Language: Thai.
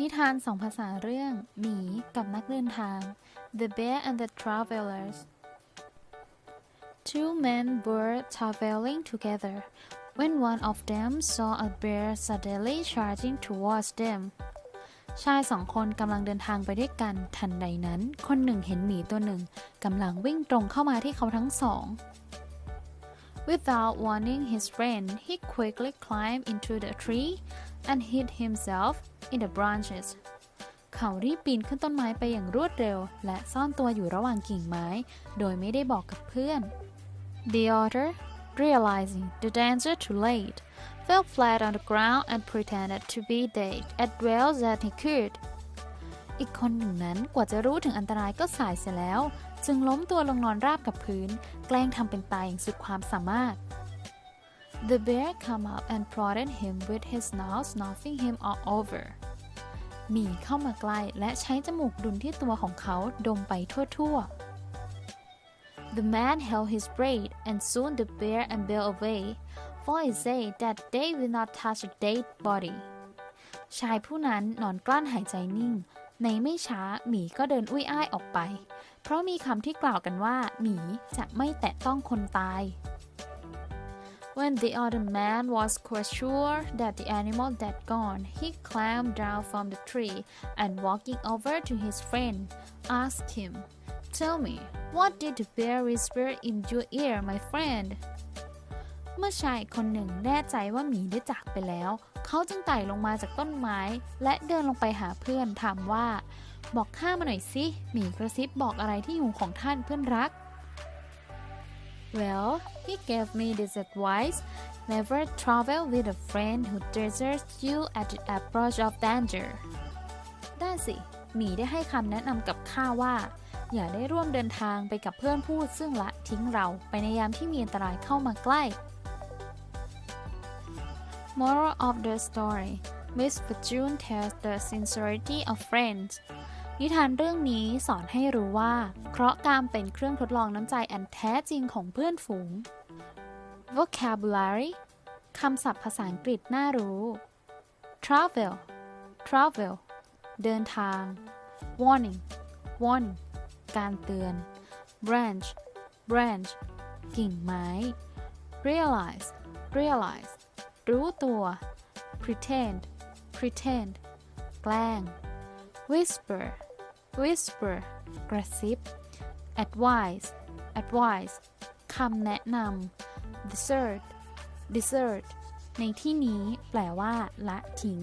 นิทานสองภาษาเรื่อง หมีกับนักเดินทาง The Bear and the Travelers Two men were traveling together when one of them saw a bear suddenly charging towards them ชายสองคนกำลังเดินทางไปด้วยกัน ทันใดนั้น คนหนึ่งเห็นหมีตัวหนึ่งกำลังวิ่งตรงเข้ามาที่เขาทั้งสอง Without warning his friend, he quickly climbed into the tree and hid himself in the branches. เขารีบปีนขึ้นต้นไม้ไปอย่างรวดเร็ว และซ่อนตัวอยู่ระหว่างกิ่งไม้ โดยไม่ได้บอกกับเพื่อน The otter, realizing the danger too late, fell flat on the ground and pretended to be dead as well as he could. อีกคนหนึ่งนั้นกว่าจะรู้ถึงอันตรายก็สายเสียแล้ว จึงล้มตัวลงนอนราบกับพื้น แกล้งทำเป็นตายอย่างสุดความสามารถ The bear came up and prodded him with his nose, snuffing him all over. หมีเข้ามาใกล้และใช้จมูกดุนที่ตัวของเขาดมไปทั่วๆ The man held his breath and soon the bear and bear away, for he said that they will not touch a dead body. ชายผู้นั้นนอนกลั้นหายใจนิ่ง ในไม่ช้าหมีก็เดินอุ้ยอ้ายออกไป เพราะมีคำที่กล่าวกันว่า หมีจะไม่แตะต้องคนตาย When the other man was quite sure that the animal had gone, he climbed down from the tree and walking over to his friend, asked him, Tell me, what did the bear whisper in your ear, my friend? เมื่อชายคนหนึ่งแน่ใจว่าหมีได้จากไปแล้ว เขาจึงไต่ลงมาจากต้นไม้ และเดินลงไปหาเพื่อนถามว่า บอกข้ามาหน่อยสิ หมีกระซิบบอกอะไรที่หูของท่านเพื่อนรัก Well, he gave me this advice. Never travel with a friend who deserts you at the approach of danger. ได้สิหมีได้ให้คำแนะนำกับข้าว่า อย่าได้ร่วมเดินทางไปกับเพื่อนพูดซึ่งละทิ้งเราไปในยามที่มีอันตรายเข้ามาใกล้ Moral of the story Misfortune tells the sincerity of friends นิทานเรื่องนี้สอนให้รู้ว่า เคราะห์กรรมเป็นเครื่องทดลองน้ำใจอันแท้จริงของเพื่อนฝูง vocabulary คำศัพท์ภาษาอังกฤษน่ารู้ travel travel เดินทาง warning warning การเตือน branch branch กิ่งไม้ realize realize รู้ตัว pretend pretend แกล้ง whisper whisper กระซิบ advise advise คำแนะนำ desert desert ในที่นี้แปลว่า ละทิ้ง